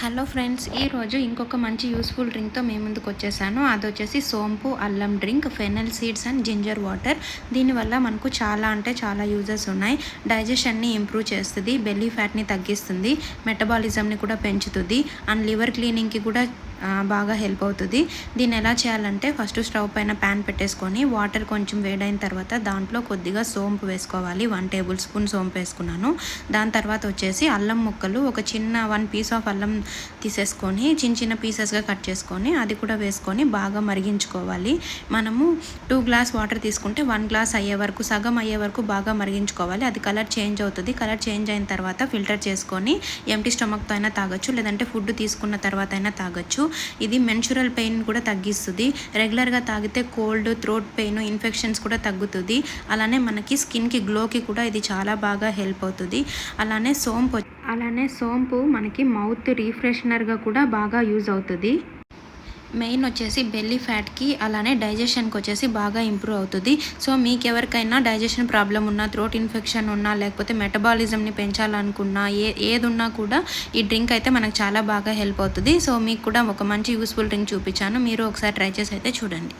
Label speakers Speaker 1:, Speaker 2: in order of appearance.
Speaker 1: Hello friends ఈరోజు ఇంకొక మంచి యూస్ఫుల్ డ్రింక్తో మేము ముందుకు వచ్చేసాను. అది వచ్చేసి సోంపు అల్లం drink fennel seeds and ginger water. దీనివల్ల మనకు చాలా అంటే చాలా యూజెస్ ఉన్నాయి. డైజెషన్ని ఇంప్రూవ్ చేస్తుంది బెల్లీ ఫ్యాట్ని తగ్గిస్తుంది మెటబాలిజంని కూడా పెంచుతుంది అండ్ లివర్ క్లీనింగ్కి కూడా బాగా హెల్ప్ అవుతుంది. దీన్ని ఎలా చేయాలంటే ఫస్ట్ స్టవ్ పైన ప్యాన్ పెట్టేసుకొని వాటర్ కొంచెం వేడైన తర్వాత దాంట్లో కొద్దిగా సోంపు వేసుకోవాలి. వన్ టేబుల్ స్పూన్ సోంపు వేసుకున్నాను. దాని తర్వాత వచ్చేసి అల్లం ముక్కలు ఒక చిన్న వన్ పీస్ ఆఫ్ అల్లం తీసేసుకొని చిన్న చిన్న పీసెస్గా కట్ చేసుకొని అది కూడా వేసుకొని బాగా మరిగించుకోవాలి. మనము టూ గ్లాస్ వాటర్ తీసుకుంటే వన్ గ్లాస్ అయ్యే వరకు సగం అయ్యే వరకు బాగా మరిగించుకోవాలి. అది కలర్ చేంజ్ అవుతుంది. కలర్ చేంజ్ అయిన తర్వాత ఫిల్టర్ చేసుకొని ఎంటీ స్టమక్తో అయినా తాగొచ్చు. లేదంటే ఫుడ్ తీసుకున్న తర్వాత అయినా తాగొచ్చు. ఇది మెన్చురల్ పెయిన్ కూడా తగ్గిస్తుంది. రెగ్యులర్గా తాగితే కోల్డ్ థ్రోట్ పెయిన్ ఇన్ఫెక్షన్స్ కూడా తగ్గుతుంది. అలానే మనకి స్కిన్కి గ్లోకి కూడా ఇది చాలా బాగా హెల్ప్ అవుతుంది. అలానే సోంపు అలానే సోంపు మనకి మౌత్ రీఫ్రెషనర్గా కూడా బాగా యూజ్ అవుతుంది. మెయిన్ వచ్చేసి బెల్లీ ఫ్యాట్కి అలానే డైజెషన్కి వచ్చేసి బాగా ఇంప్రూవ్ అవుతుంది. సో మీకు ఎవరికైనా డైజెషన్ ప్రాబ్లం ఉన్నా థ్రోట్ ఇన్ఫెక్షన్ ఉన్నా లేకపోతే మెటబాలిజంని పెంచాలనుకున్నా ఏ ఏది ఉన్నా కూడా ఈ డ్రింక్ అయితే మనకు చాలా బాగా హెల్ప్ అవుతుంది. సో మీకు కూడా ఒక మంచి యూస్ఫుల్ డ్రింక్ చూపించాను. మీరు ఒకసారి ట్రై చేసి అయితే చూడండి.